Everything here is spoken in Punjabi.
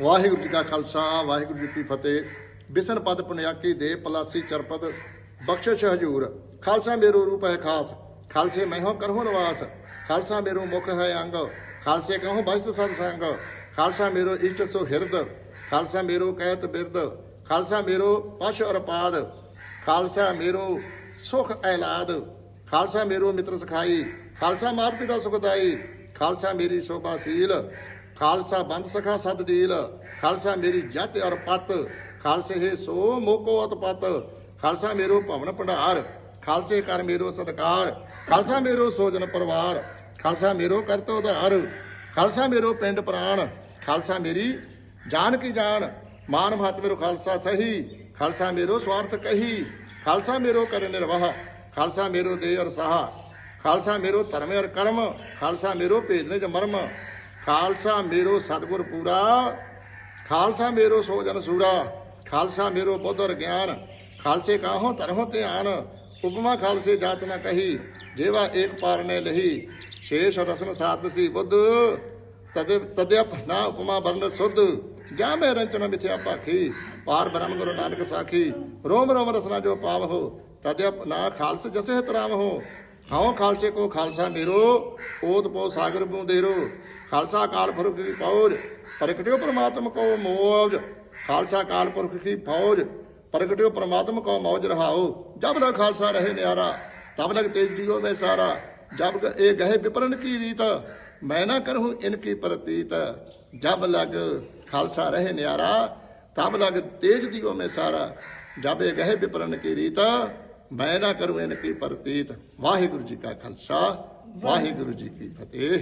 ਵਾਹਿਗੁਰੂ ਜੀ ਕਾ ਖਾਲਸਾ, ਵਾਹਿਗੁਰੂ ਜੀ ਕੀ ਫਤਿਹ। ਬਿਸਨ ਪਦ ਪੁਨਿਆਕੀ ਦੇ ਪਲਾਸੀ ਚਰਪਦ, ਬਖਸ਼ਿਸ਼ ਹਜੂਰ। ਖਾਲਸਾ ਮੇਰੂ ਰੂਪ ਹੈ ਖਾਸ, ਖਾਲਸੇ ਮਹਿਓ ਕਰਹੁ ਨਿਵਾਸ। ਖਾਲਸਾ ਮੇਰੂ ਮੁਖ ਹੈ ਅੰਗ, ਖਾਲਸੇ ਕਹੋ ਬਸਤ ਸਤ ਸੰਗ ਖਾਲਸਾ ਮੇਰੋ ਇਸ਼ਟ ਸੋ ਹਿਰਦ, ਖਾਲਸਾ ਮੇਰੋ ਕਹਿਤ ਬਿਰਦ। ਖਾਲਸਾ ਮੇਰੋ ਪਸ਼ ਅਰਪਾਦ, ਖਾਲਸਾ ਮੇਰੋ ਸੁਖ ਐਲਾਦ। ਖਾਲਸਾ ਮੇਰੂ ਮਿੱਤਰ ਸਖਾਈ, ਖਾਲਸਾ ਮਾਤ ਪਿਤਾ ਸੁਖਦਾਈ ਖਾਲਸਾ ਮੇਰੀ ਸੋਭਾ ਸੀਲ ਖਾਲਸਾ ਬੰਦ ਸਖਾ ਸਦ ਡੀਲ। ਖਾਲਸਾ ਮੇਰੀ ਜਤ ਔਰ ਪਤ। ਖਾਲਸੇ ਸੋ ਮੋਕੋ ਅਤਪਤ। ਖਾਲਸਾ ਮੇਰੋ ਭਵਨ ਭੰਡਾਰ। ਖਾਲਸੇ ਕਰ ਮੇਰੋ ਸਤਕਾਰ। ਖਾਲਸਾ ਮੇਰੋ ਸੋਜਨ ਪਰਿਵਾਰ। ਖਾਲਸਾ ਮੇਰੋ ਕਰਤੋ ਉਧਾਰ। ਖਾਲਸਾ ਮੇਰੋ ਪਿੰਡ ਪ੍ਰਾਣ। ਖਾਲਸਾ ਮੇਰੀ ਜਾਨ ਕੀ ਜਾਨ। ਮਾਨ ਮਹਤ ਮੇਰੋ ਖਾਲਸਾ ਸਹੀ। ਖਾਲਸਾ ਮੇਰੋ ਸਵਾਰਥ ਕਹੀ। ਖਾਲਸਾ ਮੇਰੋ ਕਰ ਨਿਰਵਾਹ। ਖਾਲਸਾ ਮੇਰੋ ਦੇ ਅਰ ਸਾਹ ਖਾਲਸਾ ਮੇਰੋ ਧਰਮ ਅਰ ਕਰਮ। ਖਾਲਸਾ ਮੇਰੋ ਭੇਜਨੇ ਜ ਮਰਮ। ਖਾਲਸਾ ਮੇਰੋ ਸਤਿਗੁਰ ਪੂਰਾ। ਖਾਲਸਾ ਮੇਰੋ ਸੋਜਨ ਸੂਰਾ। ਖਾਲਸਾ ਮੇਰੋ ਬੁੱਧ ਅਰ ਗਿਆਨ। ਖਾਲਸੇ ਕਾਹੋਂ ਧਰਮੋ ਧਿਆਨ। ਉਪਮਾ ਖਾਲਸੇ ਜਾਤ ਨਾ ਕਹੀ, ਜੇਵਾ ਏਕ ਪਾਰ ਨੇ ਲਹੀ। ਸ਼ੇਸ਼ ਰਸਨ ਸਾਧਸੀ ਬੁੱਧ, ਤਦੇ ਤਦਿਪ ਨਾ ਉਪਮਾ ਵਰਨ ਸੁਧ। ਗਿਆ ਮੈਂ ਰੰਚਨ ਮਿਥਿਆ ਭਾਖੀ ਪਾਰ ਬ੍ਰਹਮ ਗੁਰੂ ਨਾਨਕ ਸਾਖੀ। ਰੋਮ ਰੋਮ ਰਸਨਾ ਜੋ ਪਾਵ ਹੋ ਤਦਿਪ ਨਾ ਖਾਲਸ ਜਸੇ ਤਰਾਮ ਹੋ ਹਉ ਖਾਲਸੇ ਕੋ ਖਾਲਸਾ ਮੇਰੋ ਓਤ ਪੋ ਸਾਗਰ ਬੂੰਦੇਰੋ ਖਾਲਸਾ ਕਾਲ ਪੁਰਖ ਕੀ ਫੌਜ, ਪ੍ਰਗਟਿਓ ਪ੍ਰਮਾਤਮ ਕੋ ਮੋਜ। ਖਾਲਸਾ ਕਾਲ ਪੁਰਖ ਕੀ ਫੌਜ, ਪ੍ਰਗਟਿਓ ਪ੍ਰਮਾਤਮ ਕੋ ਮੌਜ ਰਹਾਓ। ਜਬ ਲਗ ਖਾਲਸਾ ਰਹੇ ਨਿਆਰਾ, ਤਬ ਲਗ ਤੇਜ ਦਿਓ ਮੈਂ ਸਾਰਾ। ਜਬ ਗ- ਇਹ ਗਹਿ ਵਿਪਰਨ ਕੀ ਰੀਤ, ਮੈਂ ਨਾ ਕਰਹੂੰ ਇਨਕੀ ਪ੍ਰਤੀਤ। ਜਬ ਲਗ ਖਾਲਸਾ ਰਹੇ ਨਿਆਰਾ, ਤਬ ਲਗ ਤੇਜ ਦਿਓ ਮੈਂ ਸਾਰਾ। ਜਬ ਇਹ ਗਹਿ ਵਿਪਰਨ ਕੀ ਰੀਤ ਮੈਂ ਨਾ ਕਰੂੰ ਇਨਕੀ ਪ੍ਰਤੀਤ ਵਾਹਿਗੁਰੂ ਜੀ ਕਾ ਖਾਲਸਾ ਵਾਹਿਗੁਰੂ ਜੀ ਕੀ ਫਤਿਹ